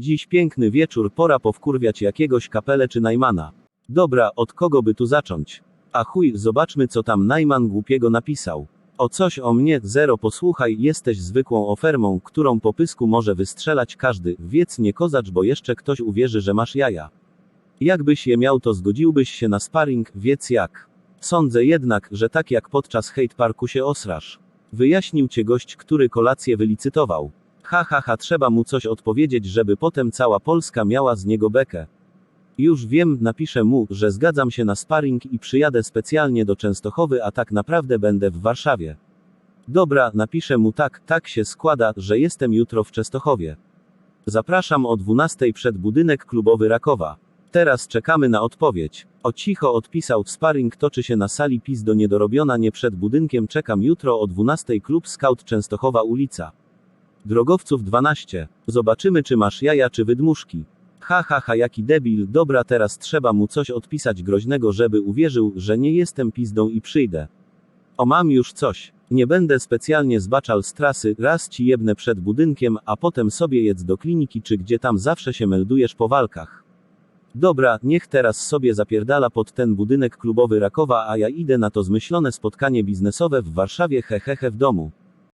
Dziś piękny wieczór, pora powkurwiać jakiegoś kapelę czy Najmana. Dobra, od kogo by tu zacząć? A chuj, zobaczmy co tam Najman głupiego napisał. O coś o mnie, zero posłuchaj, jesteś zwykłą ofermą, którą po pysku może wystrzelać każdy, wiec nie kozacz, bo jeszcze ktoś uwierzy, że masz jaja. Jakbyś je miał, to zgodziłbyś się na sparring, wiec jak. Sądzę jednak, że tak jak podczas hate parku się osrasz. Wyjaśnił cię gość, który kolację wylicytował. Ha ha ha, trzeba mu coś odpowiedzieć, żeby potem cała Polska miała z niego bekę. Już wiem, napiszę mu, że zgadzam się na sparring i przyjadę specjalnie do Częstochowy, a tak naprawdę będę w Warszawie. Dobra, napiszę mu tak, tak się składa, że jestem jutro w Częstochowie. Zapraszam o 12 przed budynek klubowy Rakowa. Teraz czekamy na odpowiedź. O cicho odpisał, sparring toczy się na sali PiS do niedorobiona nie przed budynkiem, czekam jutro o 12 klub Scout Częstochowa ulica. Drogowców 12. Zobaczymy czy masz jaja czy wydmuszki. Ha ha ha jaki debil, dobra teraz trzeba mu coś odpisać groźnego żeby uwierzył, że nie jestem pizdą i przyjdę. O mam już coś. Nie będę specjalnie zbaczał z trasy, raz ci jebnę przed budynkiem, a potem sobie jedz do kliniki czy gdzie tam zawsze się meldujesz po walkach. Dobra, niech teraz sobie zapierdala pod ten budynek klubowy Rakowa, a ja idę na to zmyślone spotkanie biznesowe w Warszawie hehehe w domu.